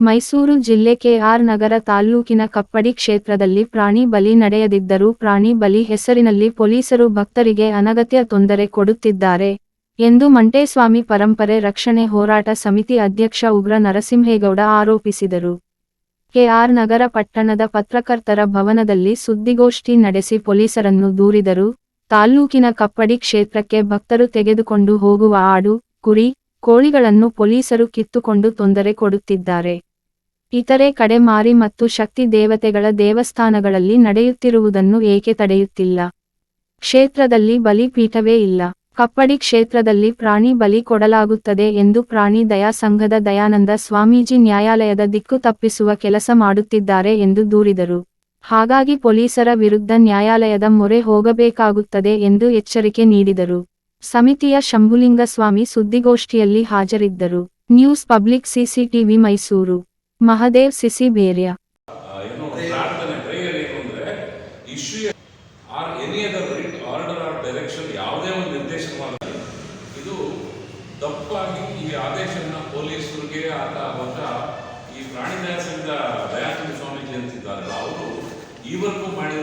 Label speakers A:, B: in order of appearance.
A: ಮೈಸೂರು ಜಿಲ್ಲೆ ಕೆಆರ್ ನಗರ ತಾಲ್ಲೂಕಿನ ಕಪ್ಪಡಿ ಕ್ಷೇತ್ರದಲ್ಲಿ ಪ್ರಾಣಿ ಬಲಿ ನಡೆಯದಿದ್ದರೂ ಪ್ರಾಣಿ ಬಲಿ ಹೆಸರಿನಲ್ಲಿ ಪೊಲೀಸರು ಭಕ್ತರಿಗೆ ಅನಗತ್ಯ ತೊಂದರೆ ಕೊಡುತ್ತಿದ್ದಾರೆ ಎಂದು ಮಂಟೇಸ್ವಾಮಿ ಪರಂಪರೆ ರಕ್ಷಣೆ ಹೋರಾಟ ಸಮಿತಿ ಅಧ್ಯಕ್ಷ ಉಗ್ರ ನರಸಿಂಹೇಗೌಡ ಆರೋಪಿಸಿದರು. ಕೆಆರ್ ನಗರ ಪಟ್ಟಣದ ಪತ್ರಕರ್ತರ ಭವನದಲ್ಲಿ ಸುದ್ದಿಗೋಷ್ಠಿ ನಡೆಸಿ ಪೊಲೀಸರನ್ನು ದೂರಿದರು. ತಾಲ್ಲೂಕಿನ ಕಪ್ಪಡಿ ಕ್ಷೇತ್ರಕ್ಕೆ ಭಕ್ತರು ತೆಗೆದುಕೊಂಡು ಹೋಗುವ ಆಡು, ಕುರಿ, ಕೋಳಿಗಳನ್ನು ಪೊಲೀಸರು ಕಿತ್ತುಕೊಂಡು ತೊಂದರೆ ಕೊಡುತ್ತಿದ್ದಾರೆ. ಇತರೆ ಕಡೆ ಮಾರಿ ಮತ್ತು ಶಕ್ತಿ ದೇವತೆಗಳ ದೇವಸ್ಥಾನಗಳಲ್ಲಿ ನಡೆಯುತ್ತಿರುವುದನ್ನು ಏಕೆ ತಡೆಯುತ್ತಿಲ್ಲ? ಕ್ಷೇತ್ರದಲ್ಲಿ ಬಲಿ ಪೀಠವೇ ಇಲ್ಲ. ಕಪ್ಪಡಿ ಕ್ಷೇತ್ರದಲ್ಲಿ ಪ್ರಾಣಿ ಬಲಿ ಕೊಡಲಾಗುತ್ತದೆ ಎಂದು ಪ್ರಾಣಿ ದಯಾ ಸಂಘದ ದಯಾನಂದ ಸ್ವಾಮೀಜಿ ನ್ಯಾಯಾಲಯದ ದಿಕ್ಕು ತಪ್ಪಿಸುವ ಕೆಲಸ ಮಾಡುತ್ತಿದ್ದಾರೆ ಎಂದು ದೂರಿದರು. ಹಾಗಾಗಿ ಪೊಲೀಸರ ವಿರುದ್ಧ ನ್ಯಾಯಾಲಯದ ಮೊರೆ ಹೋಗಬೇಕಾಗುತ್ತದೆ ಎಂದು ಎಚ್ಚರಿಕೆ ನೀಡಿದರು. ಸಮಿತಿಯ ಶಂಭುಲಿಂಗಸ್ವಾಮಿ ಸುದ್ದಿಗೋಷ್ಠಿಯಲ್ಲಿ ಹಾಜರಿದ್ದರು. News public CCTV Mysuru. Mahadev CC ಬೇರ್ಯ.
B: ಏನು ಪ್ರಾರ್ಥನೆ ಪ್ರೇಯರ್ ಏನು ಅಂದ್ರೆ issue any other order or direction ಯಾವುದೇ ಒಂದು ನಿರ್ದೇಶನವಾಗಲಿ ಇದು ತಪ್ಪಾಗಿ ಈ ದಯಾನಂದ ಸ್ವಾಮೀಜಿ ಅವರು ಈವರೆಗೂ ಮಾಡಿದ